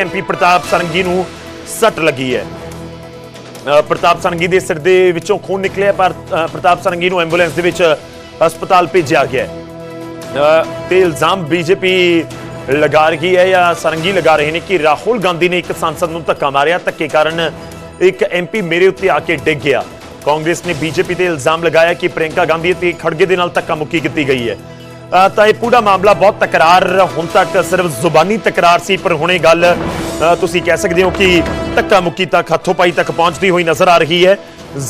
MP ਪ੍ਰਤਾਪ ਸਰੰਗੀ ਨੂੰ ਸੱਟ ਲੱਗੀ ਹੈ। ਪ੍ਰਤਾਪ ਸਰੰਗੀ ਦੇ ਸਿਰ ਦੇ ਵਿੱਚੋਂ ਖੂਨ ਨਿਕਲਿਆ, ਪਰ ਪ੍ਰਤਾਪ ਸਰੰਗੀ ਨੂੰ ਐਂਬੂਲੈਂਸ ਦੇ ਵਿੱਚ ਹਸਪਤਾਲ ਭੇਜਿਆ ਗਿਆ ਤੇ ਇਲਜ਼ਾਮ ਬੀਜੇਪੀ ਲਗਾ ਰਹੀ ਹੈ ਜਾਂ ਸਰੰਗੀ ਲਗਾ ਰਹੇ ਨੇ ਕਿ ਰਾਹੁਲ ਗਾਂਧੀ ਨੇ ਇੱਕ ਸੰਸਦ ਨੂੰ ਧੱਕਾ ਮਾਰਿਆ। ਧੱਕੇ ਕਾਰਨ ਇੱਕ ਐਮਪੀ ਮੇਰੇ ਉੱਤੇ ਆ ਕੇ ਡਿੱਗ ਗਿਆ। ਕਾਂਗਰਸ ਨੇ ਬੀਜੇਪੀ ਤੇ ਇਲਜ਼ਾਮ ਲਗਾਇਆ ਕਿ ਪ੍ਰਿੰਕਾ ਗਾਂਧੀ ਤੇ ਖੜਗੇ ਦੇ ਨਾਲ ਧੱਕਾ ਮੁੱਕੀ ਕੀਤੀ ਗਈ ਹੈ। ਤਾਂ ਇਹ ਪੂਰਾ ਮਾਮਲਾ ਬਹੁਤ ਤਕਰਾਰ, ਹੁਣ ਤੱਕ ਸਿਰਫ ਜ਼ੁਬਾਨੀ ਤਕਰਾਰ ਸੀ, ਪਰ ਹੁਣੇ ਗੱਲ ਤੁਸੀਂ ਕਹਿ ਸਕਦੇ ਹੋ ਕਿ ਧੱਕਾ ਮੁੱਕੀ ਤੱਕ, ਹੱਥੋਂ ਪਾਈ ਤੱਕ ਪਹੁੰਚਦੀ ਹੋਈ ਨਜ਼ਰ ਆ ਰਹੀ ਹੈ।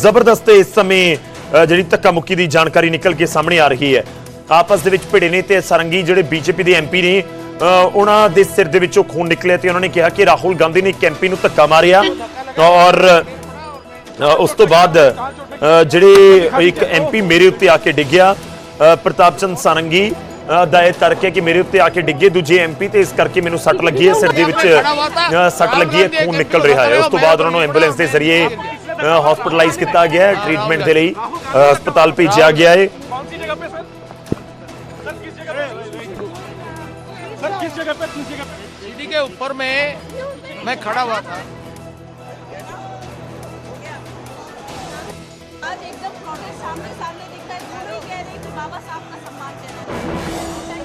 ਜ਼ਬਰਦਸਤ ਇਸ ਸਮੇਂ ਜਿਹੜੀ ਧੱਕਾ ਮੁੱਕੀ ਦੀ ਜਾਣਕਾਰੀ ਨਿਕਲ ਕੇ ਸਾਹਮਣੇ ਆ ਰਹੀ ਹੈ। ਆਪਸ ਦੇ ਵਿੱਚ ਭਿੜੇ ਨੇ ਤੇ ਸਰੰਗੀ ਜਿਹੜੇ ਬੀਜੇਪੀ ਦੇ ਐਮਪੀ ਨੇ ਉਹਨਾਂ ਦੇ ਸਿਰ ਦੇ ਵਿੱਚੋਂ ਖੂਨ ਨਿਕਲਿਆ ਤੇ ਉਹਨਾਂ ਨੇ ਕਿਹਾ ਕਿ ਰਾਹੁਲ ਗਾਂਧੀ ਨੇ ਇੱਕ ਐਮਪੀ ਨੂੰ ਧੱਕਾ ਮਾਰਿਆ ਔਰ ਉਸ ਤੋਂ ਬਾਅਦ ਜਿਹੜੇ ਇੱਕ ਐਮਪੀ ਮੇਰੇ ਉੱਤੇ ਆ ਕੇ ਡਿੱਗਿਆ ਪ੍ਰਤਾਪ ਚੰਦ ਸਾਰੰਗੀ ਅ, ਦਾ ਇਹ ਤਰਕ ਹੈ ਕਿ ਮੇਰੇ ਉੱਤੇ ਆ ਕੇ ਡਿੱਗੇ ਦੂਜੇ ਐਮਪੀ ਤੇ ਇਸ ਕਰਕੇ ਮੈਨੂੰ ਸੱਟ ਲੱਗੀ ਹੈ ਸਿਰ ਦੇ ਵਿੱਚ ਅ, ਸੱਟ ਲੱਗੀ ਹੈ ਖੂਨ ਨਿਕਲ ਰਿਹਾ ਹੈ ਉਸ ਤੋਂ ਬਾਅਦ ਉਹਨਾਂ ਨੂੰ ਐਂਬੂਲੈਂਸ ਦੇ ਜ਼ਰੀਏ ਹਸਪੀਟਲਾਈਜ਼ ਕੀਤਾ ਗਿਆ ਹੈ ਟ੍ਰੀਟਮੈਂਟ ਦੇ ਲਈ ਅ, ਹਸਪਤਾਲ ਭੇਜਿਆ ਗਿਆ ਹੈ कौन सी जगह पे सर सर किस जगह पे सर किस जगह पे किस जगह पे सीढ़ी के ऊपर में मैं खड़ा हुआ था आज एकदम प्रोटेस्ट सामने सामने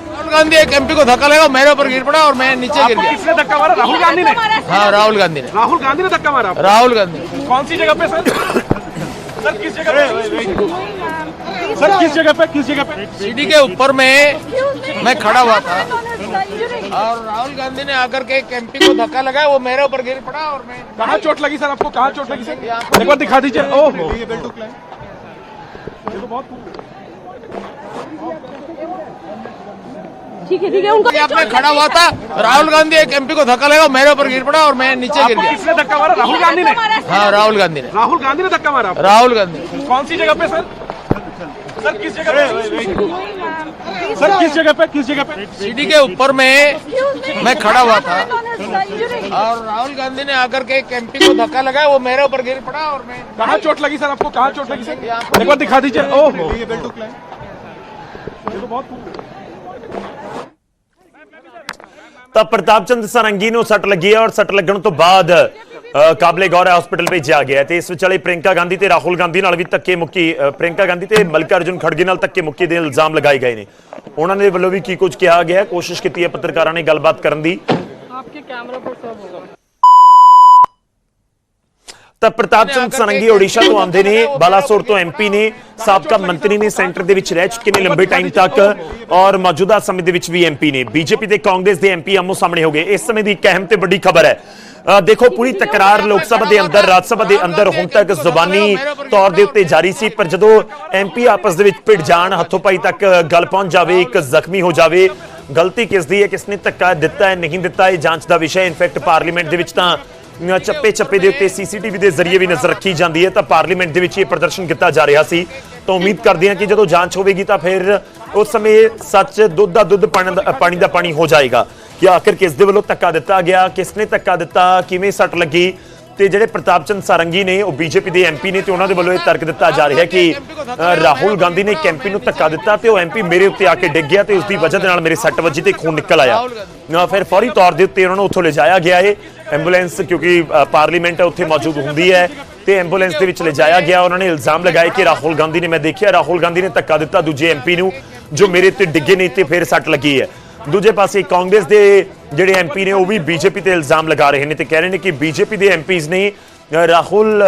राहुल गांधी एक एमपी को धक्का लगा मेरे ऊपर गिर पड़ा और मैं नीचे गिर गया। किसने धक्का मारा? राहुल गांधी ने? हाँ राहुल गांधी ने। राहुल गांधी ने धक्का मारा? राहुल गांधी। कौन सी जगह पे सर? सर किस जगह पे? सर किस जगह पे किस जगह पे? सीढ़ी के ऊपर में मैं खड़ा हुआ था। और राहुल गांधी ने आकर के एक एमपी को धक्का लगाया वो मेरे ऊपर गिर पड़ा और मैं कहाँ चोट लगी सर आपको? कहाँ चोट लगी सर? एक बार दिखा दीजिए। ओहो। ये बेल्ट ये तो बहुत ठीक है ठीक है उनको पे खड़ा हुआ था। राहुल गांधी एक एमपी को धक्का लगा मेरे ऊपर गिर पड़ा और मैं नीचे गिर गया। किसने धक्का मारा? राहुल गांधी ने? हाँ राहुल गांधी ने। राहुल गांधी ने धक्का मारा राहुल गांधी। कौन सी जगह पे सर? सर किस जगह पे? सर किस जगह पे? किस जगह पे? सीढ़ी के ऊपर में मैं खड़ा हुआ था। और राहुल गांधी ने आकर के एक एमपी को धक्का लगाया वो मेरे ऊपर गिर पड़ा और मैं कहाँ चोट लगी सर आपको? कहाँ चोट लगी सर? एक बार दिखा दीजिए। ओहो। ਤਾਂ ਪ੍ਰਤਾਪ ਚੰਦ ਸਰੰਗੀ ਨੂੰ ਸੱਟ ਲੱਗੀ ਹੈ ਔਰ ਸੱਟ ਲੱਗਣ ਤੋਂ ਬਾਅਦ ਕਾਬਲੇ ਗੌਰ ਹਸਪੀਟਲ ਭੇਜਿਆ ਗਿਆ ਤੇ ਇਸ ਵਿਚਾਲੇ ਪ੍ਰਿੰਕਾ ਗਾਂਧੀ ਤੇ ਰਾਹੁਲ ਗਾਂਧੀ ਨਾਲ ਵੀ ਧੱਕੇ ਮੁੱਕੀ ਅ, ਪ੍ਰਿੰਕਾ ਗਾਂਧੀ ਤੇ ਮਲਕਾ ਅਰਜੁਨ ਖੜਗੇ ਨਾਲ ਧੱਕੇ ਮੁੱਕੀ ਦੇ ਇਲਜ਼ਾਮ ਲਗਾਏ ਗਏ ਨੇ। ਉਹਨਾਂ ਦੇ ਵੱਲੋਂ ਵੀ ਕੀ ਕੁਝ ਕਿਹਾ ਗਿਆ ਕੋਸ਼ਿਸ਼ ਕੀਤੀ ਹੈ ਪੱਤਰਕਾਰਾਂ ਨੇ ਗੱਲਬਾਤ ਕਰਨ ਦੀ। ਤਾਂ ਪ੍ਰਤਾਪ ਚੰਦ ਸਰੰਗੀ ਓਡੀਸ਼ਾ ਤੋਂ ਆਉਂਦੇ ਨੇ ਬਾਲਾਸੋਰ ਤੋਂ ਐਮਪੀ ਨੇ ਸਾਬਕਾ ਮੰਤਰੀ ਨੇ ਸੈਂਟਰ ਦੇ ਵਿੱਚ ਰਹਿ ਚੁੱਕੇ ਨੇ ਲੰਬੇ ਟਾਈਮ ਤੱਕ ਔਰ ਮੌਜੂਦਾ ਸਮੇਂ ਦੇ ਵਿੱਚ ਵੀ ਐਮਪੀ ਨੇ। ਬੀਜੇਪੀ ਤੇ ਕਾਂਗਰਸ ਦੇ ਐਮਪੀ ਆਮੋ ਸਾਹਮਣੇ ਹੋ ਗਏ। ਇਸ ਸਮੇਂ ਦੀ ਇੱਕ ਅਹਿਮ ਤੇ ਵੱਡੀ ਖਬਰ ਹੈ। ਦੇਖੋ ਪੂਰੀ ਤਕਰਾਰ ਲੋਕ ਸਭਾ ਦੇ ਅੰਦਰ ਰਾਜ ਸਭਾ ਦੇ ਅੰਦਰ ਹੁਣ ਤੱਕ ਜ਼ੁਬਾਨੀ ਤੌਰ ਦੇ ਉੱਤੇ ਜਾਰੀ ਸੀ ਪਰ ਜਦੋਂ ਐਮਪੀ ਆਪਸ ਦੇ ਵਿੱਚ ਭਿੜ ਜਾਣ ਹੱਥੋਂ ਪਾਈ ਤੱਕ ਗੱਲ ਪਹੁੰਚ ਜਾਵੇ ਇੱਕ ਜ਼ਖਮੀ ਹੋ ਜਾਵੇ ਗਲਤੀ ਕਿਸ ਦੀ ਹੈ ਕਿਸਨੇ ਧੱਕਾ ਦਿੱਤਾ ਹੈ ਨਹੀਂ ਦਿੱਤਾ ਇਹ ਜਾਂਚ ਦਾ ਵਿਸ਼ਾ ਇਨਫੈਕਟ ਪਾਰਲੀਮੈਂਟ ਦੇ ਵਿੱਚ ਤਾਂ ਚੱਪੇ ਚੱਪੇ ਦੇ ਉੱਤੇ ਸੀਸੀਟੀਵੀ ਦੇ ਜ਼ਰੀਏ ਵੀ ਨਜ਼ਰ ਰੱਖੀ ਜਾਂਦੀ ਹੈ ਤਾਂ ਪਾਰਲੀਮੈਂਟ ਦੇ ਵਿੱਚ ਇਹ ਪ੍ਰਦਰਸ਼ਨ ਕੀਤਾ ਜਾ ਰਿਹਾ ਸੀ। ਤਾਂ ਉਮੀਦ ਕਰਦੇ ਹਾਂ ਕਿ ਜਦੋਂ ਜਾਂਚ ਹੋਵੇਗੀ ਤਾਂ ਫਿਰ ਉਸ ਸਮੇਂ ਸੱਚ ਦੁੱਧ ਦਾ ਦੁੱਧ ਪਾਣੀ ਦਾ ਪਾਣੀ ਦਾ ਪਾਣੀ ਹੋ ਜਾਏਗਾ। ਕਿ ਆਖਿਰ ਕਿਸ ਦੇ ਵੱਲੋਂ ਧੱਕਾ ਦਿੱਤਾ ਗਿਆ, ਕਿਸ ਨੇ ਧੱਕਾ ਦਿੱਤਾ, ਕਿਵੇਂ ਸੱਟ ਲੱਗੀ ਤੇ ਜਿਹੜੇ ਪ੍ਰਤਾਪ ਚੰਦ ਸਾਰੰਗੀ ਨੇ ਉਹ ਬੀਜੇਪੀ ਦੇ ਐਮਪੀ ਨੇ ਤੇ ਉਹਨਾਂ ਦੇ ਵੱਲੋਂ ਇਹ ਤਰਕ ਦਿੱਤਾ ਜਾ ਰਿਹਾ ਕਿ ਰਾਹੁਲ ਗਾਂਧੀ ਨੇ ਐਮਪੀ ਨੂੰ ਧੱਕਾ ਦਿੱਤਾ ਤੇ ਉਹ ਐਮਪੀ ਮੇਰੇ ਉੱਤੇ ਆ ਕੇ ਡਿੱਗ ਗਿਆ ਤੇ ਉਸ ਦੀ ਵਜ੍ਹਾ ਦੇ ਨਾਲ ਮੇਰੇ ਸੱਟ ਵੱਜੀ ਤੇ ਖੂਨ ਨਿਕਲ ਆਇਆ। ਅ, ਫਿਰ ਫੌਰੀ ਤੌਰ ਦੇ ਉੱਤੇ ਉਹਨਾਂ ਨੂੰ ਉੱਥੋਂ ਲਿਜਾਇਆ ਗਿਆ ਹੈ ਐਂਬੂਲੈਂਸ ਕਿਉਂਕਿ ਪਾਰਲੀਮੈਂਟ ਉੱਥੇ ਮੌਜੂਦ ਹੁੰਦੀ ਹੈ ਤੇ ਐਂਬੂਲੈਂਸ ਦੇ ਵਿੱਚ ਲਿਜਾਇਆ ਗਿਆ। ਉਹਨਾਂ ਨੇ ਇਲਜ਼ਾਮ ਲਗਾਏ ਕਿ ਰਾਹੁਲ ਗਾਂਧੀ ਨੇ ਮੈਂ ਦੇਖਿਆ ਰਾਹੁਲ ਗਾਂਧੀ ਨੇ ਧੱਕਾ ਦਿੱਤਾ ਦੂਜੇ ਐਮਪੀ ਨੂੰ ਜੋ ਮੇਰੇ ਤੇ ਡਿੱਗੇ ਨਹੀਂ ਤੇ ਫਿਰ ਸੱਟ ਲੱਗੀ ਹੈ। ਦੂਜੇ ਪਾਸੇ ਕਾਂਗਰਸ ਦੇ ਜਿਹੜੇ ਐਮਪੀ ਨੇ ਉਹ ਵੀ ਬੀਜੇਪੀ ਤੇ ਇਲਜ਼ਾਮ ਲਗਾ ਰਹੇ ਨੇ ਤੇ ਕਹਿ ਰਹੇ ਨੇ ਕਿ ਬੀਜੇਪੀ ਦੇ ਐਮਪੀਜ਼ ਨੇ ਰਾਹੁਲ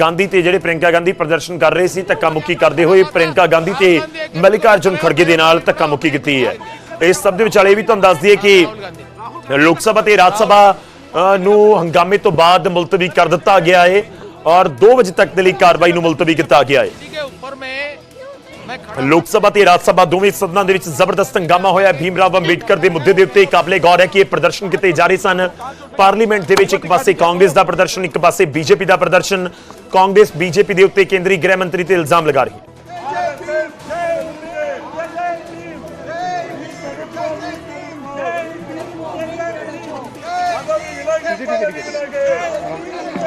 ਗਾਂਧੀ ਤੇ ਜਿਹੜੇ ਪ੍ਰਿੰਕਾ ਗਾਂਧੀ ਪ੍ਰਦਰਸ਼ਨ ਕਰ ਰਹੇ ਸੀ ਧੱਕਾ ਮੁੱਕੀ ਕਰਦੇ ਹੋਏ ਪ੍ਰਿੰਕਾ ਗਾਂਧੀ ਤੇ ਮਲਿਕਾ ਅਰਜੁਨ ਖੜਗੇ ਦੇ ਨਾਲ ਧੱਕਾ ਮੁੱਕੀ ਕੀਤੀ ਹੈ। ਇਸ ਸਭ ਦੇ ਵਿਚਾਲੇ ਵੀ ਤੁਹਾਨੂੰ ਦੱਸ ਦਈਏ ਕਿ ਲੋਕ ਸਭਾ ਤੇ ਰਾਜ ਸਭਾ ਨੂੰ ਹੰਗਾਮੇ ਤੋਂ ਬਾਅਦ ਮੁਲਤਵੀ ਕਰ ਦਿੱਤਾ ਗਿਆ ਹੈ ਔਰ 2 ਵਜੇ ਤੱਕ ਦੇ ਲਈ ਕਾਰਵਾਈ ਨੂੰ ਮੁਲਤਵੀ ਕੀਤਾ ਗਿਆ ਹੈ। ਲੋਕ ਸਭਾ ਤੇ ਰਾਜ ਸਭਾ ਦੋਵੇਂ ਸਦਨਾਂ ਦੇ ਵਿੱਚ ਜ਼ਬਰਦਸਤ ਹੰਗਾਮਾ ਹੋਇਆ ਭੀਮਰਾਵ ਅੰਬੇਡਕਰ ਦੇ ਮੁੱਦੇ ਦੇ ਉੱਤੇ ਕਾਬਲੇ ਗੌਰ ਹੈ ਕਿ ਇਹ ਪ੍ਰਦਰਸ਼ਨ ਕੀਤੇ ਜਾ ਰਹੇ ਸਨ ਪਾਰਲੀਮੈਂਟ ਦੇ ਵਿੱਚ ਇੱਕ ਪਾਸੇ ਕਾਂਗਰਸ ਦਾ ਪ੍ਰਦਰਸ਼ਨ ਇੱਕ ਪਾਸੇ ਬੀਜੇਪੀ ਦਾ ਪ੍ਰਦਰਸ਼ਨ ਕਾਂਗਰਸ ਬੀਜੇਪੀ ਦੇ ਉੱਤੇ ਕੇਂਦਰੀ ਗ੍ਰਹਿ ਮੰਤਰੀ ਤੇ ਇਲਜ਼ਾਮ ਲਗਾ ਰਹੀ ਹੈ Hey!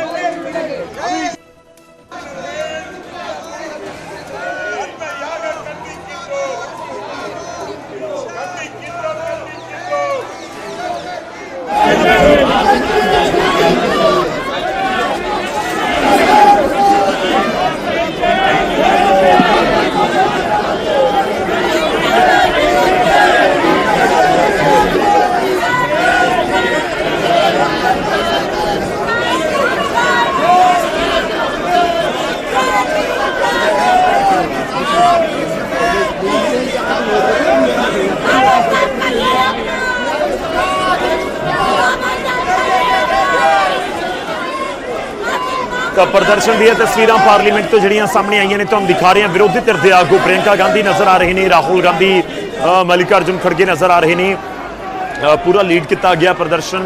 ਪ੍ਰਦਰਸ਼ਨ ਦੀਆਂ ਤਸਵੀਰਾਂ ਪਾਰਲੀਮੈਂਟ ਤੋਂ ਜਿਹੜੀਆਂ ਸਾਹਮਣੇ ਆਈਆਂ ਨੇ ਤੁਹਾਨੂੰ ਦਿਖਾ ਰਹੇ ਹਾਂ ਵਿਰੋਧੀ ਧਿਰ ਦੇ ਆਗੂ ਪ੍ਰਿਯੰਕਾ ਗਾਂਧੀ ਨਜ਼ਰ ਆ ਰਹੇ ਨੇ ਰਾਹੁਲ ਗਾਂਧੀ ਅ, ਮੱਲਿਕਾਰਜੁਨ ਖੜਗੇ ਨਜ਼ਰ ਆ ਰਹੇ ਨੇ ਅ, ਪੂਰਾ ਲੀਡ ਕੀਤਾ ਗਿਆ ਪ੍ਰਦਰਸ਼ਨ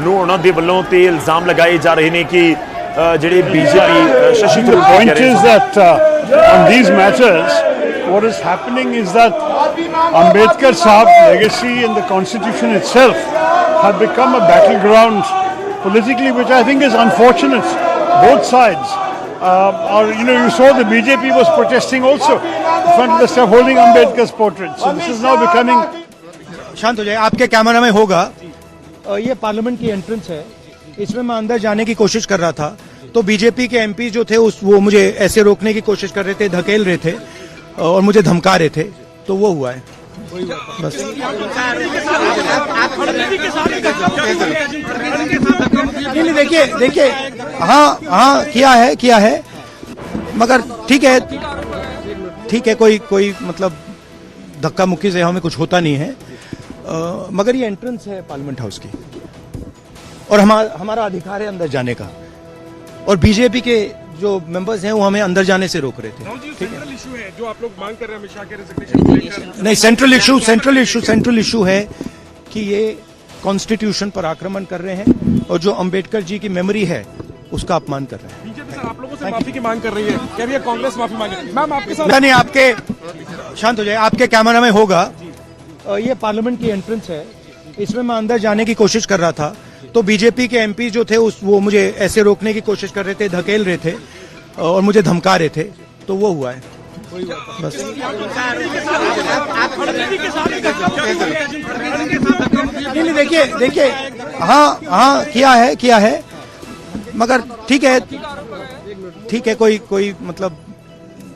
ਨੂੰ ਉਹਨਾਂ ਦੇ ਵੱਲੋਂ ਤੇ ਇਲਜ਼ਾਮ ਲਗਾਏ ਜਾ ਰਹੇ ਨੇ ਕਿ ਅ, ਜਿਹੜੇ BJP Shashi Tharoor point is that uh, on these matters, what is happening is that Ambedkar Sahab's legacy and the constitution itself have become a battleground politically, which I think is unfortunate. Both sides. Uh, or you know, you saw the BJP was protesting also in front of the stuff holding Ambedkar's portrait. So this is now becoming शांत हो जाए आपके camera में होगा ये parliament की entrance है इसमें मैं अंदर जाने की कोशिश कर रहा था तो बीजेपी के एमपी जो थे उस वो मुझे ऐसे रोकने की कोशिश कर रहे थे धकेल रहे थे और मुझे धमका रहे थे तो वो हुआ है देखिए देखिए। हाँ हाँ किया है किया है। मगर ठीक है ठीक है कोई कोई मतलब धक्का मुक्की से हमें कुछ होता नहीं है। अ, मगर ये एंट्रेंस है पार्लियामेंट हाउस की। और हमारा हमारा अधिकार है अंदर जाने का। और बीजेपी के जो मेंबर्स हैं वो हमें अंदर जाने से रोक रहे थे। इशू है? जो आप लोग मांग कर रहे हैं अमित के रेजिग्नेशन नहीं central issue central issue central issue है कि ये कॉन्स्टिट्यूशन पर आक्रमण कर रहे हैं और जो अंबेडकर जी की मेमोरी है उसका अपमान कर रहे हैं। बीजेपी सर आप लोगों से माफ़ी की मांग कर रही है। रही है कांग्रेस माफ़ी मांगे। मैम आपके साथ नहीं आपके शांत हो जाए आपके कैमरा में होगा। ये पार्लियामेंट की एंट्रेंस है। इसमें मैं अंदर जाने की कोशिश कर रहा था। तो बीजेपी के एमपी जो थे उस वो मुझे ऐसे रोकने की कोशिश कर रहे थे धकेल रहे थे और मुझे धमका रहे थे तो वो हुआ है। बस। देखिए देखिए हाँ हाँ किया है किया है मगर ठीक है ठीक है कोई कोई मतलब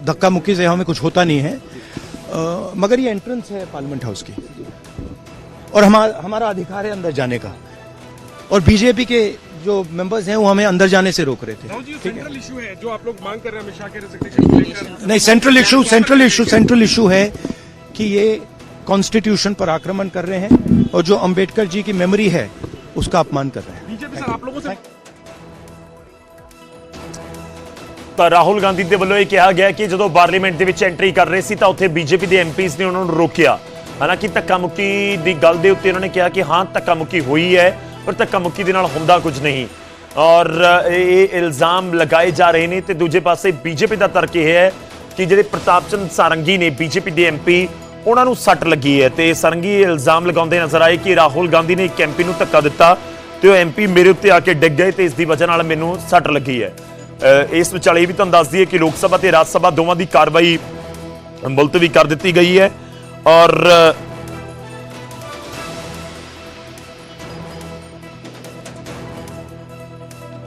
धक्का मुक्की से हमें कुछ होता नहीं है। अ, मगर ये एंट्रेंस है पार्लियामेंट हाउस की और हमारा हमारा अधिकार है अंदर जाने का। और बीजेपी के जो मेंबर्स हैं वो हमें अंदर जाने से रोक रहे थे राहुल जी सेंट्रल इशू है जो आप लोग मांग कर रहे हैं अमित शाह के रेजिग्नेशन को लेकर नहीं central issue central issue central issue है कि ये कॉन्स्टिट्यूशन पर आक्रमण कर रहे हैं और जो अंबेडकर जी की मेमोरी है उसका अपमान कर रहे हैं बीजेपी सर आप लोगों से ਤਾਂ ਰਾਹੁਲ ਗਾਂਧੀ ਦੇ ਵੱਲੋਂ ਇਹ ਕਿਹਾ ਗਿਆ ਕਿ ਜਦੋਂ ਪਾਰਲੀਮੈਂਟ ਦੇ ਵਿੱਚ ਐਂਟਰੀ ਕਰ ਰਹੇ ਸੀ ਤਾਂ ਉੱਥੇ ਬੀਜੇਪੀ ਦੇ ਐਮਪੀਜ਼ ਨੇ ਉਹਨਾਂ ਨੂੰ ਰੋਕਿਆ ਹਾਲਾਂਕਿ ਧੱਕਾ ਮੁੱਕੀ ਦੀ ਗੱਲ ਦੇ ਉੱਤੇ ਉਹਨਾਂ ਨੇ ਕਿਹਾ ਕਿ ਹਾਂ ਧੱਕਾ ਮੁੱਕੀ ਹੋਈ ਹੈ ਪਰ ਧੱਕਾ ਮੁੱਕੀ ਦੇ ਨਾਲ ਹੁੰਦਾ ਕੁਝ ਨਹੀਂ। ਔਰ ਇਹ ਇਹ ਇਲਜ਼ਾਮ ਲਗਾਏ ਜਾ ਰਹੇ ਨੇ ਤੇ ਦੂਜੇ ਪਾਸੇ ਬੀਜੇਪੀ ਦਾ ਤਰਕ ਇਹ ਹੈ ਕਿ ਜਿਹੜੇ ਪ੍ਰਤਾਪ ਚੰਦ ਸਾਰੰਗੀ ਨੇ ਬੀਜੇਪੀ ਦੇ ਐਮਪੀ ਉਹਨਾਂ ਨੂੰ ਸੱਟ ਲੱਗੀ ਹੈ ਤੇ ਸਾਰੰਗੀ ਇਹ ਇਲਜ਼ਾਮ ਲਗਾਉਂਦੇ ਨਜ਼ਰ ਆਏ ਕਿ ਰਾਹੁਲ ਗਾਂਧੀ ਨੇ ਇੱਕ ਐਮਪੀ ਨੂੰ ਧੱਕਾ ਦਿੱਤਾ ਤੇ ਉਹ ਐਮਪੀ ਮੇਰੇ ਉੱਤੇ ਆ ਕੇ ਡਿੱਗ ਗਏ ਤੇ ਇਸ ਦੀ ਵਜ੍ਹਾ ਨਾਲ ਮੈਨੂੰ ਸੱਟ ਲੱਗੀ ਹੈ। ਇਸ ਵਿਚਾਲੇ ਇਹ ਵੀ ਤੁਹਾਨੂੰ ਦੱਸ ਦਈਏ ਕਿ ਲੋਕ ਸਭਾ ਤੇ ਰਾਜ ਸਭਾ ਦੋਵਾਂ ਦੀ ਕਾਰਵਾਈ ਮੁਲਤਵੀ ਕਰ ਦਿੱਤੀ ਗਈ ਹੈ। ਔਰ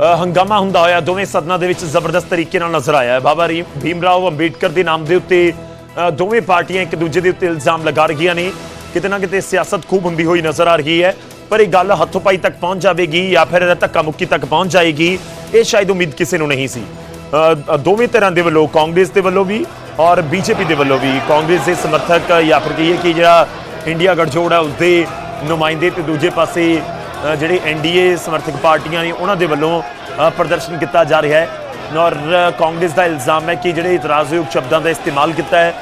ਹੰਗਾਮਾ ਹੁੰਦਾ ਹੋਇਆ, ਦੋਵੇਂ ਸਦਨਾਂ ਦੇ ਵਿੱਚ ਜ਼ਬਰਦਸਤ ਤਰੀਕੇ ਨਾਲ ਨਜ਼ਰ ਆਇਆ ਹੈ। ਬਾਬਾ ਰੀ- ਭੀਮ ਰਾਓ ਅੰਬੇਡਕਰ ਦੇ ਨਾਮ ਦੇ ਉੱਤੇ ਦੋਵੇਂ ਪਾਰਟੀਆਂ ਇੱਕ ਦੂਜੇ ਦੇ ਉੱਤੇ ਇਲਜ਼ਾਮ ਲਗਾ ਰਹੀਆਂ ਨੇ। ਕਿਤੇ ਨਾ ਕਿਤੇ ਸਿਆਸਤ ਖੂਬ ਹੁੰਦੀ ਹੋਈ ਨਜ਼ਰ ਆ ਰਹੀ ਹੈ। ਪਰ ਇਹ ਗੱਲ ਹੱਥੋਂ ਪਾਈ ਤੱਕ ਪਹੁੰਚ ਜਾਵੇਗੀ ਜਾਂ ਫਿਰ ਧੱਕਾ ਮੁੱਕੀ ਤੱਕ ਪਹੁੰਚ ਜਾਏਗੀ, ਇਹ ਸ਼ਾਇਦ ਉਮੀਦ ਕਿਸੇ ਨੂੰ ਨਹੀਂ ਸੀ। ਦੋਵੇਂ ਤਰ੍ਹਾਂ ਦੇ ਵੱਲੋਂ ਕਾਂਗਰਸ ਦੇ ਵੱਲੋਂ ਵੀ ਔਰ ਬੀਜੇਪੀ ਦੇ ਵੱਲੋਂ ਵੀ। ਕਾਂਗਰਸ ਦੇ ਸਮਰਥਕ ਜਾਂ ਫਿਰ ਕਹੀਏ ਕਿ ਜਿਹੜਾ ਇੰਡੀਆ ਗਠਜੋੜ ਹੈ, ਉਸਦੇ ਨੁਮਾਇੰਦੇ ਤੇ ਦੂਜੇ ਪਾਸੇ ਜਿਹੜੇ ਐਨਡੀਏ ਸਮਰਥਕ ਪਾਰਟੀਆਂ ਨੇ ਉਹਨਾਂ ਦੇ ਵੱਲੋਂ ਪ੍ਰਦਰਸ਼ਨ ਕੀਤਾ ਜਾ ਰਿਹਾ ਹੈ। ਔਰ ਕਾਂਗਰਸ ਦਾ ਇਲਜ਼ਾਮ ਹੈ ਕਿ ਜਿਹੜੇ ਇਤਰਾਜ਼ਯੋਗ ਸ਼ਬਦਾਂ ਦਾ ਇਸਤੇਮਾਲ ਕੀਤਾ ਹੈ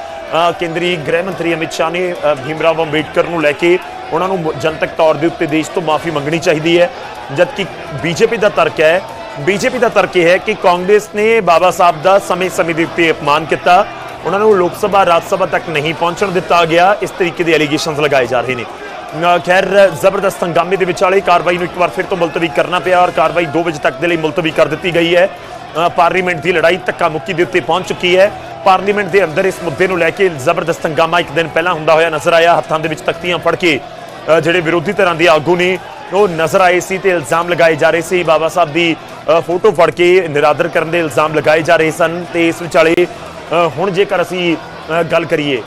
ਕੇਂਦਰੀ ਗ੍ਰਹਿ ਮੰਤਰੀ ਅਮਿਤ ਸ਼ਾਹ ਨੇ ਅ, ਭੀਮ ਰਾਓ ਅੰਬੇਡਕਰ ਨੂੰ ਲੈ ਕੇ ਉਹਨਾਂ ਨੂੰ ਜਨਤਕ ਤੌਰ ਦੇ ਉੱਤੇ ਦੇਸ਼ ਤੋਂ ਮਾਫੀ ਮੰਗਣੀ ਚਾਹੀਦੀ ਹੈ। ਜਦਕਿ ਬੀਜੇਪੀ ਦਾ ਤਰਕ ਹੈ ਬੀਜੇਪੀ ਦਾ ਤਰਕ ਇਹ ਹੈ ਕਿ ਕਾਂਗਰਸ ਨੇ ਬਾਬਾ ਸਾਹਿਬ ਦਾ ਸਮੇਂ-ਸਮੇਂ ਦੇ ਉੱਤੇ ਅਪਮਾਨ ਕੀਤਾ। ਉਹਨਾਂ ਨੂੰ ਲੋਕ ਸਭਾ ਰਾਜ ਸਭਾ ਤੱਕ ਨਹੀਂ ਪਹੁੰਚਣ ਦਿੱਤਾ ਗਿਆ। ਇਸ ਤਰੀਕੇ ਦੇ ਐਲੀਗੇਸ਼ਨਸ ਲਗਾਏ ਜਾ ਰਹੇ ਨੇ। ਖੈਰ, ਜ਼ਬਰਦਸਤ ਹੰਗਾਮੇ ਦੇ ਵਿਚਾਲੇ ਕਾਰਵਾਈ ਨੂੰ ਇੱਕ ਵਾਰ ਫਿਰ ਤੋਂ ਮੁਲਤਵੀ ਕਰਨਾ ਪਿਆ ਔਰ ਕਾਰਵਾਈ 2 ਵਜੇ ਤੱਕ ਦੇ ਲਈ ਮੁਲਤਵੀ ਕਰ ਦਿੱਤੀ ਗਈ ਹੈ। ਪਾਰਲੀਮੈਂਟ ਦੀ ਲੜਾਈ ਧੱਕਾ ਮੁੱਕੀ ਦੇ ਉੱਤੇ ਪਹੁੰਚ ਚੁੱਕੀ ਹੈ। ਪਾਰਲੀਮੈਂਟ ਦੇ ਅੰਦਰ ਇਸ ਮੁੱਦੇ ਨੂੰ ਲੈ ਕੇ ਜ਼ਬਰਦਸਤ ਹੰਗਾਮਾ ਇੱਕ ਦਿਨ ਪਹਿਲਾਂ ਹੁੰਦਾ ਹੋਇਆ ਨਜ਼ਰ ਆਇਆ। ਹੱਥਾਂ ਦੇ ਵਿੱਚ ਤਖਤੀਆਂ ਫੜ ਕੇ ਜਿਹੜੇ ਵਿਰੋਧੀ ਧਿਰਾਂ ਦੇ ਆਗੂ ਨੇ, ਉਹ ਨਜ਼ਰ ਆਏ ਸੀ ਤੇ ਇਲਜ਼ਾਮ ਲਗਾਏ ਜਾ ਰਹੇ ਸੀ। ਬਾਬਾ ਸਾਹਿਬ ਦੀ ਫੋਟੋ ਫੜ ਕੇ ਨਿਰਾਦਰ ਕਰਨ ਦੇ ਇਲਜ਼ਾਮ ਲਗਾਏ ਜਾ ਰਹੇ ਸਨ ਤੇ ਇਸ ਵਿਚਾਲੇ ਹੁਣ ਜੇਕਰ ਅਸੀਂ ਗੱਲ ਕਰੀਏ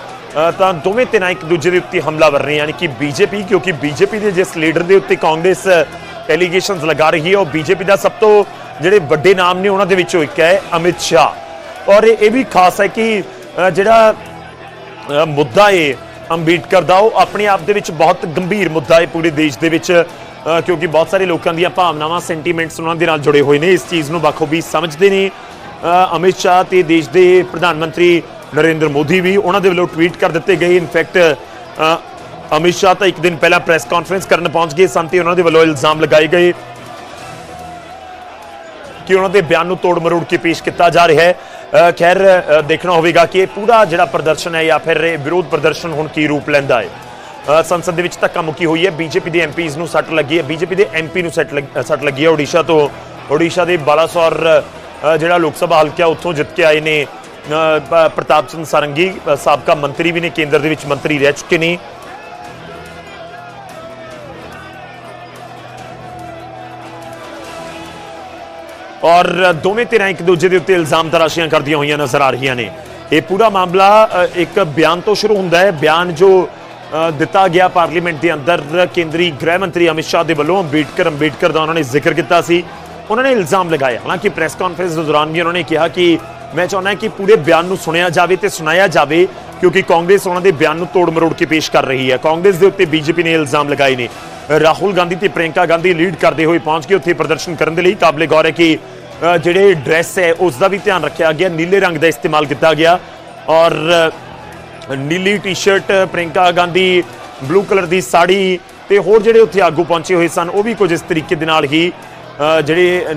ਤਾਂ ਦੋਵੇਂ ਧਿਰਾਂ ਇੱਕ ਦੂਜੇ ਦੇ ਉੱਤੇ ਹਮਲਾਵਰ ਨੇ ਯਾਨੀ ਕਿ ਬੀਜੇਪੀ, ਕਿਉਂਕਿ ਬੀਜੇਪੀ ਦੇ ਜਿਸ ਲੀਡਰ ਦੇ ਉੱਤੇ ਕਾਂਗਰਸ ਐਲੀਗੇਸ਼ਨਸ ਲਗਾ ਰਹੀ ਹੈ, ਉਹ ਬੀਜੇਪੀ ਦਾ ਸਭ ਤੋਂ ਜਿਹੜੇ ਵੱਡੇ ਨਾਮ ਨੇ ਉਹਨਾਂ ਦੇ ਵਿੱਚੋਂ ਇੱਕ ਹੈ, ਅਮਿਤ ਸ਼ਾਹ। ਔਰ ਇਹ ਵੀ ਖਾਸ ਹੈ ਕਿ ਜਿਹੜਾ ਮੁੱਦਾ ਏ ਅੰਬੇਡਕਰ ਦਾ, ਉਹ ਆਪਣੇ ਆਪ ਦੇ ਵਿੱਚ ਬਹੁਤ ਗੰਭੀਰ ਮੁੱਦਾ ਹੈ ਪੂਰੇ ਦੇਸ਼ ਦੇ ਵਿੱਚ ਕਿਉਂਕਿ ਬਹੁਤ ਸਾਰੇ ਲੋਕਾਂ ਦੀਆਂ ਭਾਵਨਾਵਾਂ ਸੈਂਟੀਮੈਂਟਸ ਉਹਨਾਂ ਦੇ ਨਾਲ ਜੁੜੇ ਹੋਏ ਨੇ। ਇਸ ਚੀਜ਼ ਨੂੰ ਬਖੂਬੀ ਸਮਝਦੇ ਨੇ। ਅਮਿਤ ਸ਼ਾਹ ਤੇ ਦੇਸ਼ ਦੇ ਪ੍ਰਧਾਨ ਮੰਤਰੀ ਨਰਿੰਦਰ ਮੋਦੀ ਵੀ ਉਹਨਾਂ ਦੇ ਵੱਲੋਂ ਟਵੀਟ ਕਰ ਦਿੱਤੇ ਗਏ। ਇਨਫੈਕਟ ਅਮਿਤ ਸ਼ਾਹ ਤਾਂ ਇੱਕ ਦਿਨ ਪਹਿਲਾਂ ਪ੍ਰੈਸ ਕਾਨਫਰੰਸ ਕਰਨ ਪਹੁੰਚ ਗਏ ਸਨ ਤੇ ਉਹਨਾਂ ਦੇ ਵੱਲੋਂ ਇਲਜ਼ਾਮ ਲਗਾਏ ਗਏ ਕਿ ਉਹਨਾਂ ਦੇ ਬਿਆਨ ਨੂੰ ਤੋੜ ਮਰੋੜ ਕੇ ਪੇਸ਼ ਕੀਤਾ ਜਾ ਰਿਹਾ ਹੈ। ਖੈਰ ਦੇਖਣਾ ਹੋਵੇਗਾ ਕਿ ਇਹ ਪੂਰਾ ਜਿਹੜਾ ਪ੍ਰਦਰਸ਼ਨ ਹੈ ਜਾਂ ਫਿਰ ਇਹ ਵਿਰੋਧ ਪ੍ਰਦਰਸ਼ਨ ਹੁਣ ਕੀ ਰੂਪ ਲੈਂਦਾ ਹੈ। ਸੰਸਦ ਦੇ ਵਿੱਚ ਧੱਕਾ ਮੁੱਕੀ ਹੋਈ ਹੈ। ਬੀਜੇਪੀ ਦੇ ਐਮਪੀਜ਼ ਨੂੰ ਸੱਟ ਲੱਗੀ ਹੈ। ਬੀਜੇਪੀ ਦੇ ਐਮਪੀ ਨੂੰ ਸੱਟ ਲੱਗ- ਸੱਟ ਲੱਗੀ ਹੈ। ਓਡੀਸ਼ਾ ਤੋਂ ਓਡੀਸ਼ਾ ਦੇ ਬਾਲਾਸੌਰ ਜਿਹੜਾ ਲੋਕ ਸਭਾ ਹਲਕਾ ਉੱਥੋਂ ਜਿੱਤ ਕੇ ਆਏ ਨੇ। ਪ੍ਰਤਾਪ ਸਿੰਘ ਸਾਰੰਗੀ ਸਾਬਕਾ ਮੰਤਰੀ ਵੀ ਨੇ ਕੇਂਦਰ ਦੇ ਵਿੱਚ ਮੰਤਰੀ ਰਹਿ ਚੁੱਕੇ ਨੇ। ਔਰ ਦੋਵੇਂ ਧਿਰਾਂ ਇੱਕ ਦੂਜੇ ਦੇ ਉੱਤੇ ਇਲਜ਼ਾਮ ਤਰਾਸ਼ੀਆਂ ਕਰਦੀਆਂ ਹੋਈਆਂ ਨਜ਼ਰ ਆ ਰਹੀਆਂ ਨੇ। ਇਹ ਪੂਰਾ ਮਾਮਲਾ ਇੱਕ ਬਿਆਨ ਤੋਂ ਸ਼ੁਰੂ ਹੁੰਦਾ ਹੈ। ਬਿਆਨ ਜੋ ਅ, ਦਿੱਤਾ ਗਿਆ ਪਾਰਲੀਮੈਂਟ ਦੇ ਅੰਦਰ ਕੇਂਦਰੀ ਗ੍ਰਹਿ ਮੰਤਰੀ ਅਮਿਤ ਸ਼ਾਹ ਦੇ ਵੱਲੋਂ ਅੰਬੇਡਕਰ ਅੰਬੇਡਕਰ ਦਾ ਉਹਨਾਂ ਨੇ ਜ਼ਿਕਰ ਕੀਤਾ ਸੀ। ਉਹਨਾਂ ਨੇ ਇਲਜ਼ਾਮ ਲਗਾਇਆ। ਹਾਲਾਂਕਿ ਪ੍ਰੈਸ ਕਾਨਫਰੰਸ ਦੇ ਦੌਰਾਨ ਵੀ ਉਹਨਾਂ ਨੇ ਕਿਹਾ ਕਿ ਮੈਂ ਚਾਹੁੰਦਾ ਕਿ ਪੂਰੇ ਬਿਆਨ ਨੂੰ ਸੁਣਿਆ ਜਾਵੇ ਤੇ ਸੁਣਾਇਆ ਜਾਵੇ, ਕਿਉਂਕਿ ਕਾਂਗਰਸ ਉਹਨਾਂ ਦੇ ਬਿਆਨ ਨੂੰ ਤੋੜ ਮਰੋੜ ਕੇ ਪੇਸ਼ ਕਰ ਰਹੀ ਹੈ। ਕਾਂਗਰਸ ਦੇ ਉੱਤੇ ਬੀਜੇਪੀ ਨੇ ਇਲਜ਼ਾਮ ਲਗਾਏ ਨੇ। ਰਾਹੁਲ ਗਾਂਧੀ ਤੇ ਪ੍ਰਿਯੰਕਾ ਗਾਂਧੀ ਲੀਡ ਕਰਦੇ ਹੋਏ ਪਹੁੰਚ ਕੇ ਉੱਥੇ ਪ੍ਰਦਰਸ਼ਨ ਕਰਨ ਦੇ ਲਈ। ਕਾਬਲੇ ਗੌਰ ਹੈ ਕਿ ਜਿਹੜੇ ਡਰੈਸ ਹੈ, ਉਸ ਦਾ ਵੀ ਧਿਆਨ ਰੱਖਿਆ ਗਿਆ। ਨੀਲੇ ਰੰਗ ਦਾ ਇਸਤੇਮਾਲ ਕੀਤਾ ਗਿਆ। ਔਰ ਨੀਲੀ T-shirt, Priyanka Gandhi, blue colour ਦੀ ਸਾੜੀ ਤੇ ਹੋਰ ਜਿਹੜੇ ਉੱਥੇ ਆਗੂ ਪਹੁੰਚੇ ਹੋਏ ਸਨ, ਉਹ ਵੀ ਕੁਝ ਇਸ ਤਰੀਕੇ ਦੇ ਨਾਲ ਹੀ ਜਿਹੜੇ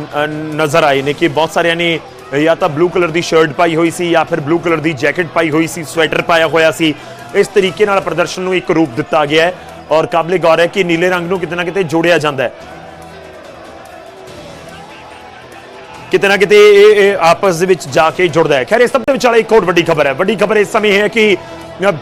ਨਜ਼ਰ ਆਏ ਨੇ ਕਿ ਬਹੁਤ ਸਾਰਿਆਂ ਨੇ ਜਾਂ ਤਾਂ ਬਲੂ ਕਲਰ ਦੀ ਸ਼ਰਟ ਪਾਈ ਹੋਈ ਸੀ ਜਾਂ ਫਿਰ ਬਲੂ ਕਲਰ ਦੀ ਜੈਕਟ ਪਾਈ ਹੋਈ ਸੀ ਸਵੈਟਰ ਪਾਇਆ ਹੋਇਆ ਸੀ। ਇਸ ਤਰੀਕੇ ਨਾਲ ਪ੍ਰਦਰਸ਼ਨ ਨੂੰ ਇੱਕ ਰੂਪ ਦਿੱਤਾ ਗਿਆ ਹੈ ਔਰ ਕਾਬਲੇ ਗੌਰ ਹੈ ਕਿ ਨੀਲੇ ਰੰਗ ਨੂੰ ਕਿਤੇ ਨਾ ਕਿਤੇ ਜੋੜਿਆ ਜਾਂਦਾ ਹੈ। ਕਿਤੇ ਨਾ ਕਿਤੇ ਇਹ ਇਹ ਆਪਸ ਦੇ ਵਿੱਚ ਜਾ ਕੇ ਜੁੜਦਾ ਹੈ। ਖੈਰ, ਇਸ ਸਭ ਦੇ ਵਿਚਾਲੇ ਇੱਕ ਹੋਰ ਵੱਡੀ ਖਬਰ ਹੈ। ਵੱਡੀ ਖਬਰ ਇਸ ਸਮੇਂ ਇਹ ਹੈ ਕਿ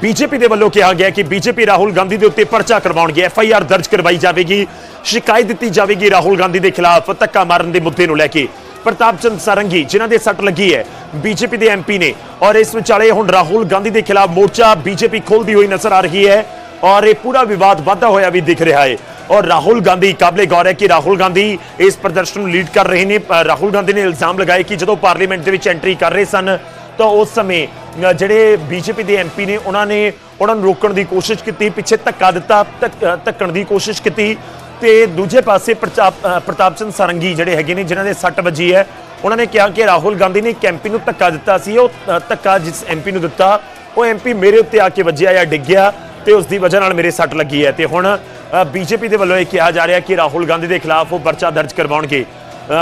ਬੀਜੇਪੀ ਦੇ ਵੱਲੋਂ ਕਿਹਾ ਗਿਆ ਕਿ ਬੀਜੇਪੀ ਰਾਹੁਲ ਗਾਂਧੀ ਦੇ ਉੱਤੇ ਪਰਚਾ ਕਰਵਾਉਣਗੇ। ਐਫ ਆਈ ਆਰ ਦਰਜ ਕਰਵਾਈ ਜਾਵੇਗੀ, ਸ਼ਿਕਾਇਤ ਦਿੱਤੀ ਜਾਵੇਗੀ ਰਾਹੁਲ ਗਾਂਧੀ ਦੇ ਖਿਲਾਫ ਧੱਕਾ ਮਾਰਨ ਦੇ ਮੁੱਦੇ ਨੂੰ ਲੈ ਕੇ। ਪ੍ਰਤਾਪ ਚੰਦ ਸਾਰੰਗੀ ਜਿਨ੍ਹਾਂ ਦੇ ਸੱਟ ਲੱਗੀ ਹੈ ਬੀਜੇਪੀ ਦੇ ਐਮਪੀ ਨੇ। ਔਰ ਇਸ ਵਿਚਾਲੇ ਹੁਣ ਰਾਹੁਲ ਗਾਂਧੀ ਦੇ ਖਿਲਾਫ ਮੋਰਚਾ ਬੀਜੇਪੀ ਖੋਲਦੀ ਹੋਈ ਨਜ਼ਰ ਆ ਰਹੀ ਹੈ ਔਰ ਇਹ ਪੂਰਾ ਵਿਵਾਦ ਵਾਧਾ ਹੋਇਆ ਵੀ ਦਿਖ ਰਿਹਾ ਹੈ। ਔਰ ਰਾਹੁਲ ਗਾਂਧੀ ਕਾਬਲੇ ਗੌਰ ਹੈ ਕਿ ਰਾਹੁਲ ਗਾਂਧੀ ਇਸ ਪ੍ਰਦਰਸ਼ਨ ਨੂੰ ਲੀਡ ਕਰ ਰਹੇ ਨੇ। ਰਾਹੁਲ ਗਾਂਧੀ ਨੇ ਇਲਜ਼ਾਮ ਲਗਾਏ ਕਿ ਜਦੋਂ ਪਾਰਲੀਮੈਂਟ ਦੇ ਵਿੱਚ ਐਂਟਰੀ ਕਰ ਰਹੇ ਸਨ ਤਾਂ ਉਸ ਸਮੇਂ ਅ, ਜਿਹੜੇ ਬੀਜੇਪੀ ਦੇ ਐਮਪੀ ਨੇ ਉਹਨਾਂ ਨੇ ਉਹਨਾਂ ਨੂੰ ਰੋਕਣ ਦੀ ਕੋਸ਼ਿਸ਼ ਕੀਤੀ ਪਿੱਛੇ ਧੱਕਾ ਦਿੱਤਾ ਧੱਕ- ਧੱਕਣ ਦੀ ਕੋਸ਼ਿਸ਼ ਕੀਤੀ। ਤੇ ਦੂਜੇ ਪਾਸੇ ਪ੍ਰਤਾਪ ਅ, ਪ੍ਰਤਾਪ ਚੰਦ ਸਾਰੰਗੀ ਜਿਹੜੇ ਹੈਗੇ ਨੇ ਜਿਨ੍ਹਾਂ ਦੇ ਸੱਟ ਵੱਜੀ ਹੈ ਉਹਨਾਂ ਨੇ ਕਿਹਾ ਕਿ ਰਾਹੁਲ ਗਾਂਧੀ ਨੇ ਇੱਕ ਐਮਪੀ ਨੂੰ ਧੱਕਾ ਦਿੱਤਾ ਸੀ। ਉਹ ਧੱਕਾ ਜਿਸ ਐਮਪੀ ਨੂੰ ਦਿੱਤਾ ਉਹ ਐਮਪੀ ਮੇਰੇ ਉੱਤੇ ਆ ਕੇ ਵੱਜਿਆ ਜਾਂ ਡਿੱਗਿਆ ਤੇ ਉਸ ਦੀ ਵਜ੍ਹਾ ਨਾਲ ਮੇਰੇ ਸੱਟ ਲੱਗੀ ਹੈ। ਤੇ ਹੁਣ ਬੀਜੇਪੀ ਦੇ ਵੱਲੋਂ ਇਹ ਕਿਹਾ ਜਾ ਰਿਹਾ ਕਿ ਰਾਹੁਲ ਗਾਂਧੀ ਦੇ ਖਿਲਾਫ ਉਹ ਪਰਚਾ ਦਰਜ ਕਰਵਾਉਣਗੇ।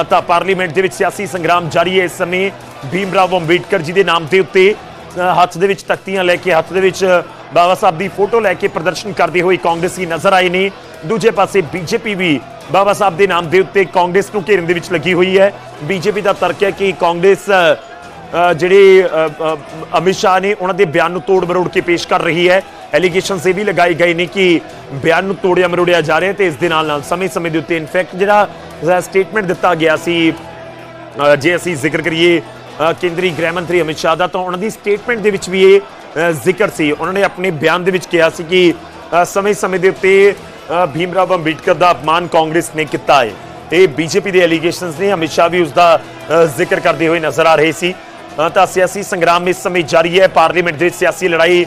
ਤਾਂ ਪਾਰਲੀਮੈਂਟ ਦੇ ਵਿੱਚ ਸਿਆਸੀ ਸੰਗਰਾਮ ਜਾਰੀ ਹੈ। ਇਸ ਸਮੇਂ ਭੀਮ ਰਾਓ ਅੰਬੇਡਕਰ ਜੀ ਦੇ ਨਾਮ ਦੇ ਉੱਤੇ ਹੱਥ ਦੇ ਵਿੱਚ ਤਖਤੀਆਂ ਲੈ ਕੇ ਹੱਥ ਦੇ ਵਿੱਚ ਬਾਬਾ ਸਾਹਿਬ ਦੀ ਫੋਟੋ ਲੈ ਕੇ ਪ੍ਰਦਰਸ਼ਨ ਕਰਦੇ ਹੋਏ ਕਾਂਗਰਸੀ ਨਜ਼ਰ ਆਏ ਨੇ। ਦੂਜੇ ਪਾਸੇ ਬੀਜੇਪੀ ਵੀ ਬਾਬਾ ਸਾਹਿਬ ਦੇ ਨਾਮ ਦੇ ਉੱਤੇ ਕਾਂਗਰਸ ਨੂੰ ਘੇਰਨ ਦੇ ਵਿੱਚ ਲੱਗੀ ਹੋਈ ਹੈ। ਬੀਜੇਪੀ ਦਾ ਤਰਕ ਹੈ ਕਿ ਕਾਂਗਰਸ ਜਿਹੜੇ ਅਮਿਤ ਸ਼ਾਹ ਨੇ ਉਹਨਾਂ ਦੇ ਬਿਆਨ ਨੂੰ ਤੋੜ ਮਰੋੜ ਕੇ ਪੇਸ਼ ਕਰ ਰਹੀ ਹੈ। ਐਲੀਗੇਸ਼ਨਸ ਇਹ ਵੀ ਲਗਾਏ ਗਏ ਨੇ ਕਿ ਬਿਆਨ ਨੂੰ ਤੋੜਿਆ ਮਰੋੜਿਆ ਜਾ ਰਿਹਾ ਤੇ ਇਸ ਦੇ ਨਾਲ ਨਾਲ ਸਮੇਂ-ਸਮੇਂ ਦੇ ਉੱਤੇ ਇਨਫੈਕਟ ਜਿਹੜਾ ਸਟੇਟਮੈਂਟ ਦਿੱਤਾ ਗਿਆ ਸੀ ਜੇ ਅਸੀਂ ਜ਼ਿਕਰ ਕਰੀਏ ਕੇਂਦਰੀ ਗ੍ਰਹਿ ਮੰਤਰੀ ਅਮਿਤ ਸ਼ਾਹ ਦਾ, ਤਾਂ ਉਹਨਾਂ ਦੀ ਸਟੇਟਮੈਂਟ ਦੇ ਵਿੱਚ ਵੀ ਇਹ ਜ਼ਿਕਰ ਸੀ। ਉਹਨਾਂ ਨੇ ਆਪਣੇ ਬਿਆਨ ਦੇ ਵਿੱਚ ਕਿਹਾ ਸੀ ਕਿ ਸਮੇਂ-ਸਮੇਂ ਦੇ ਉੱਤੇ ਅ, ਭੀਮ ਰਾਓ ਅੰਬੇਡਕਰ ਦਾ ਅਪਮਾਨ ਕਾਂਗਰਸ ਨੇ ਕੀਤਾ ਹੈ ਇਹ ਬੀਜੇਪੀ ਦੇ ਐਲੀਗੇਸ਼ਨਸ ਨੇ ਅਮਿਤ ਸ਼ਾਹ ਵੀ ਉਸ ਦਾ ਜ਼ਿਕਰ ਕਰਦੇ ਹੋਏ ਨਜ਼ਰ ਆ ਰਹੇ ਸੀ। ਤਾਂ ਸਿਆਸੀ ਸੰਗਰਾਮ ਇਸ ਸਮੇਂ ਜਾਰੀ ਹੈ। ਪਾਰਲੀਮੈਂਟ ਦੇ ਸਿਆਸੀ ਲੜਾਈ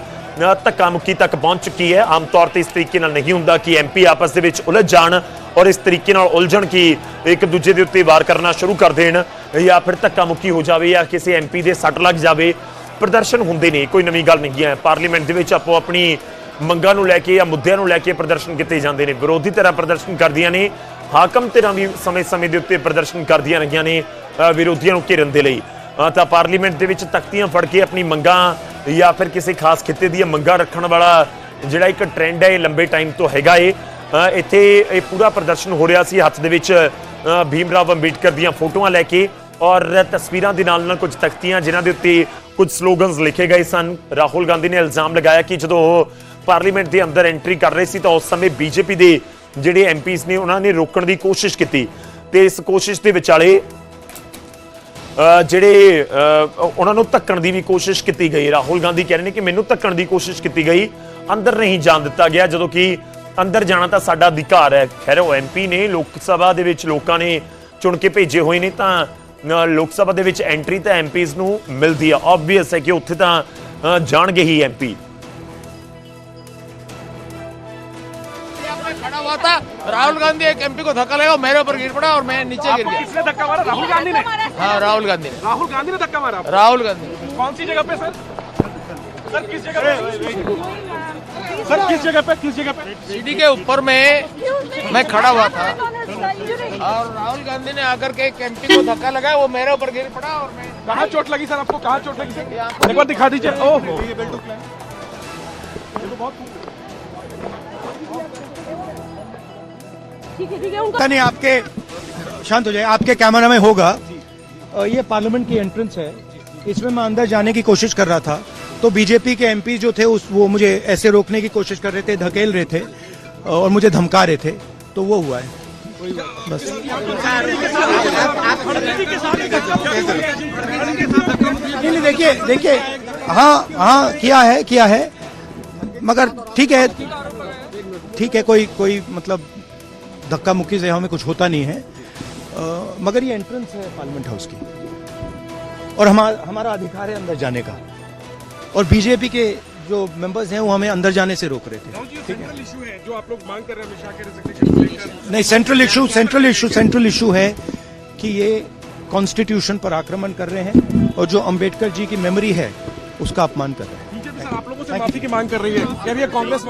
ਧੱਕਾ ਮੁੱਕੀ ਤੱਕ ਪਹੁੰਚ ਚੁੱਕੀ ਹੈ। ਆਮ ਤੌਰ ਤੇ ਇਸ ਤਰੀਕੇ ਨਾਲ ਨਹੀਂ ਹੁੰਦਾ ਕਿ ਐਮਪੀ ਆਪਸ ਦੇ ਵਿੱਚ ਉਲਝ ਜਾਣ ਔਰ ਇਸ ਤਰੀਕੇ ਨਾਲ ਉਲਝਣ ਕਿ ਇੱਕ ਦੂਜੇ ਦੇ ਉੱਤੇ ਵਾਰ ਕਰਨਾ ਸ਼ੁਰੂ ਕਰ ਦੇਣ ਜਾਂ ਫਿਰ ਧੱਕਾ ਮੁੱਕੀ ਹੋ ਜਾਵੇ ਜਾਂ ਕਿਸੇ ਐਮਪੀ ਦੇ ਸੱਟ ਲੱਗ ਜਾਵੇ। ਪ੍ਰਦਰਸ਼ਨ ਹੁੰਦੇ ਨੇ ਕੋਈ ਨਵੀਂ ਗੱਲ ਨਹੀਂ ਹੈ। ਪਾਰਲੀਮੈਂਟ ਦੇ ਵਿੱਚ ਆਪੋ ਆਪਣੀ ਮੰਗਾਂ ਨੂੰ ਲੈ ਕੇ ਜਾਂ ਮੁੱਦਿਆਂ ਨੂੰ ਲੈ ਕੇ ਪ੍ਰਦਰਸ਼ਨ ਕੀਤੇ ਜਾਂਦੇ ਨੇ। ਵਿਰੋਧੀ ਧਿਰਾਂ ਪ੍ਰਦਰਸ਼ਨ ਕਰਦੀਆਂ ਨੇ। ਹਾਕਮ ਧਿਰਾਂ ਵੀ ਸਮੇਂ-ਸਮੇਂ ਦੇ ਉੱਤੇ ਪ੍ਰਦਰਸ਼ਨ ਕਰਦੀਆਂ ਰਹੀਆਂ ਨੇ ਵਿਰੋਧੀਆਂ ਨੂੰ ਘੇਰਨ ਦੇ ਲਈ। ਤਾਂ ਪਾਰਲੀਮੈਂਟ ਦੇ ਵਿੱਚ ਤਖਤੀਆਂ ਫੜ ਕੇ ਆਪਣੀ ਮੰਗਾਂ ਜਾਂ ਫਿਰ ਕਿਸੇ ਖਾਸ ਖਿੱਤੇ ਦੀਆਂ ਮੰਗਾਂ ਰੱਖਣ ਵਾਲਾ ਜਿਹੜਾ ਇੱਕ ਟ੍ਰੈਂਡ ਹੈ, ਇਹ ਲੰਬੇ ਟਾਈਮ ਤੋਂ ਹੈਗਾ ਏ। ਇੱਥੇ ਇਹ ਪੂਰਾ ਪ੍ਰਦਰਸ਼ਨ ਹੋ ਰਿਹਾ ਸੀ ਹੱਥ ਦੇ ਵਿੱਚ ਭੀਮ ਰਾਵ ਅੰਬੇਡਕਰ ਦੀਆਂ ਫੋਟੋਆਂ ਲੈ ਕੇ ਔਰ ਤਸਵੀਰਾਂ ਦੇ ਨਾਲ ਨਾਲ ਕੁਝ ਤਖਤੀਆਂ ਜਿਨ੍ਹਾਂ ਦੇ ਉੱਤੇ ਕੁਝ ਸਲੋਗਨਸ ਲਿਖੇ ਗਏ ਸਨ। ਰਾਹੁਲ ਗਾਂਧੀ ਨੇ ਇਲਜ਼ਾਮ ਲਗਾਇਆ ਕਿ ਜਦੋਂ ਉਹ ਪਾਰਲੀਮੈਂਟ ਦੇ ਅੰਦਰ ਐਂਟਰੀ ਕਰ ਰਹੇ ਸੀ ਤਾਂ ਉਸ ਸਮੇਂ ਬੀਜੇਪੀ ਦੇ ਜਿਹੜੇ ਐਮਪੀਸ ਨੇ, ਉਹਨਾਂ ਨੇ ਰੋਕਣ ਦੀ ਕੋਸ਼ਿਸ਼ ਕੀਤੀ। ਤੇ ਇਸ ਕੋਸ਼ਿਸ਼ ਦੇ ਵਿਚਾਲੇ ਜਿਹੜੇ ਉਹਨਾਂ ਨੂੰ ਧੱਕਣ ਦੀ ਵੀ ਕੋਸ਼ਿਸ਼ ਕੀਤੀ ਗਈ। ਰਾਹੁਲ ਗਾਂਧੀ ਕਹਿ ਰਹੇ ਨੇ ਕਿ ਮੈਨੂੰ ਧੱਕਣ ਦੀ ਕੋਸ਼ਿਸ਼ ਕੀਤੀ ਗਈ। ਅੰਦਰ ਨਹੀਂ ਜਾਣ ਦਿੱਤਾ ਗਿਆ, ਜਦੋਂ ਕਿ ਅੰਦਰ ਜਾਣਾ ਤਾਂ ਸਾਡਾ ਅਧਿਕਾਰ ਹੈ। ਖੈਰ, ਉਹ ਐਮਪੀ ਨੇ ਲੋਕ ਸਭਾ ਦੇ ਵਿੱਚ ਲੋਕਾਂ ਨੇ ਚੁਣ ਕੇ ਭੇਜੇ ਹੋਏ ਨੇ ਤਾਂ ਲੋਕ ਸਭਾ ਦੇ ਵਿੱਚ ਐਂਟਰੀ ਤਾਂ ਐਮਪੀਸ ਨੂੰ ਮਿਲਦੀ ਆ। ਆਬਵੀਅਸ ਹੈ ਕਿ ਉੱਥੇ ਤਾਂ ਜਾਣਗੇ ਹੀ ਐਮਪੀ राहुल गांधी एक एमपी को धक्का लगा मेरे ऊपर गिर पड़ा और मैं नीचे गिर गया। किसने धक्का मारा? राहुल गांधी ने? हाँ राहुल गांधी ने। राहुल गांधी ने धक्का मारा राहुल गांधी कौन सी जगह पे सर? सर किस जगह पे? सर किस जगह पे किस जगह पे? सीढ़ी के ऊपर में मैं खड़ा हुआ था। और राहुल गांधी ने आकर के एक एमपी को धक्का लगाया वो मेरे ऊपर गिर पड़ा और मैं कहाँ चोट लगी सर आपको? कहाँ चोट लगी सर? एक बार दिखा दीजिए। ओहो। ठीक है नहीं, आपके शांत हो जाए आपके कैमरा में होगा। ये पार्लियामेंट की एंट्रेंस है। इसमें मैं अंदर जाने की कोशिश कर रहा था। तो बीजेपी के एमपी जो थे, उस वो मुझे ऐसे रोकने की कोशिश कर रहे थे, धकेल रहे थे और मुझे धमका रहे थे। तो वो हुआ है। बस। नहीं, देखिए देखिए हाँ हाँ किया है किया है। मगर ठीक है ठीक है, कोई कोई मतलब धक्का मुक्की से हमें कुछ होता नहीं है। अ, मगर ये एंट्रेंस है पार्लियामेंट हाउस की। और हमारा हमारा अधिकार है अंदर जाने का। और बीजेपी के जो मेंबर्स हैं वो हमें अंदर जाने से रोक रहे थे। सेंट्रल इशू है? जो आप लोग मांग कर रहे हैं नहीं central issue central issue central issue है कि ये कॉन्स्टिट्यूशन पर आक्रमण कर रहे हैं और जो अंबेडकर जी की मेमोरी है उसका अपमान कर रहे हैं। बीजेपी आप लोगों से माफ़ी की मांग कर रही है। कांग्रेस